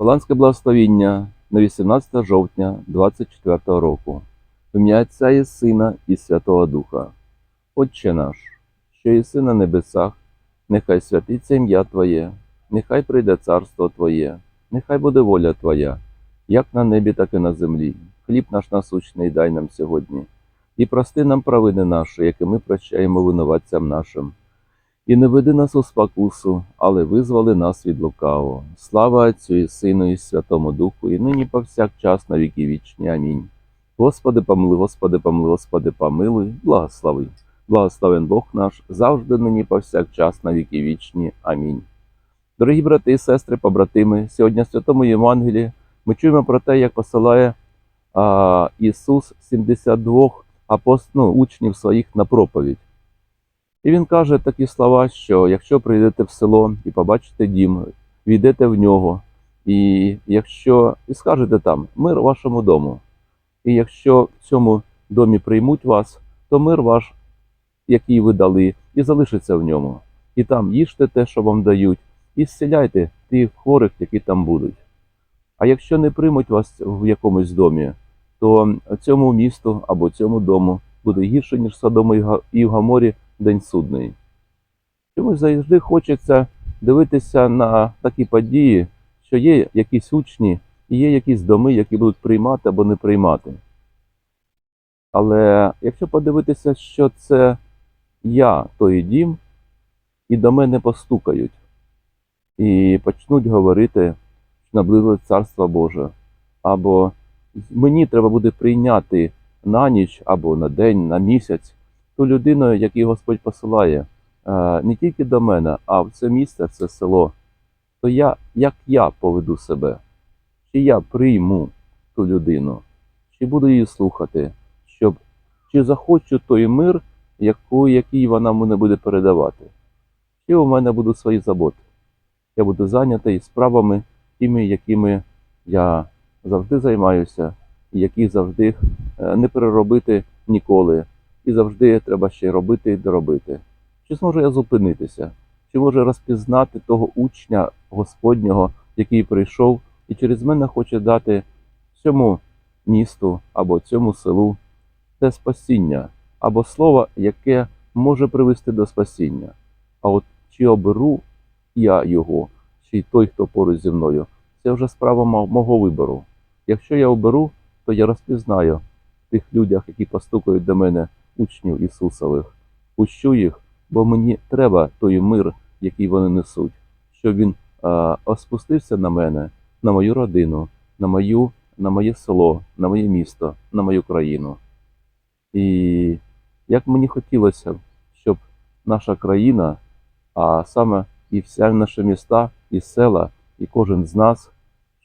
Голландське благословіння на 18 жовтня 24 року. Ім'я Отця і Сина і Святого Духа. Отче наш, що єси на небесах, нехай святиться ім'я Твоє, нехай прийде царство Твоє, нехай буде воля Твоя, як на небі, так і на землі. Хліб наш насущний дай нам сьогодні, і прости нам провини наші, які ми прощаємо винуватцям нашим. І не веди нас у спокусу, але визволи нас від лукавого. Слава Отцю і Сину, і Святому Духу, і нині повсякчас на віки вічні. Амінь. Господи, помилуй, Господи, помилуй, Господи, помилуй, благослови. Благословен Бог наш, завжди нині повсякчас на віки вічні. Амінь. Дорогі брати і сестри, побратими, сьогодні в Святому Євангелії ми чуємо про те, як посилає а, Ісус 72 апост... ну, учнів своїх на проповідь. І він каже такі слова, що якщо прийдете в село і побачите дім, війдете в нього, і якщо і скажете там мир вашому дому, і якщо в цьому домі приймуть вас, то мир ваш, який ви дали, і залишиться в ньому. І там їжте те, що вам дають, і зціляйте тих хворих, які там будуть. А якщо не приймуть вас в якомусь домі, то цьому місту або цьому дому буде гірше, ніж Содому і в Гаморі День судний. Чомусь завжди хочеться дивитися на такі події, що є якісь учні і є якісь доми, які будуть приймати або не приймати. Але якщо подивитися, що це я, той дім, і до мене постукають, і почнуть говорити, що наблизилось Царство Боже, або мені треба буде прийняти на ніч або на день, на місяць ту людину, яку Господь посилає, е, не тільки до мене, а в це місце, це село, то я, як я поведу себе, чи я прийму ту людину, чи буду її слухати, щоб чи захочу той мир, яку, який вона мене буде передавати, чи у мене будуть свої заботи. Я буду зайнятий справами, тими, якими я завжди займаюся, і які завжди е, не переробити ніколи і завжди треба ще робити і доробити. Чи зможу я зупинитися? Чи можу розпізнати того учня Господнього, який прийшов і через мене хоче дати цьому місту або цьому селу те спасіння, або слово, яке може привести до спасіння. А от чи оберу я його, чи той, хто поруч зі мною, це вже справа мого вибору. Якщо я оберу, то я розпізнаю тих людях, які постукають до мене учнів Ісусових. Пущу їх, бо мені треба той мир, який вони несуть, щоб він а, оспустився на мене, на мою родину, на мою, на моє село, на моє місто, на мою країну. І як мені хотілося щоб наша країна, а саме і вся наші міста, і села, і кожен з нас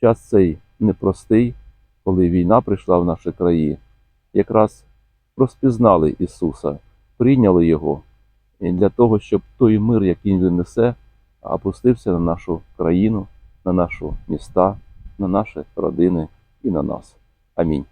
час цей непростий, коли війна прийшла в наші краї, якраз розпізнали Ісуса, прийняли Його для того, щоб той мир, який Він несе, опустився на нашу країну, на наші міста, на наші родини і на нас. Амінь.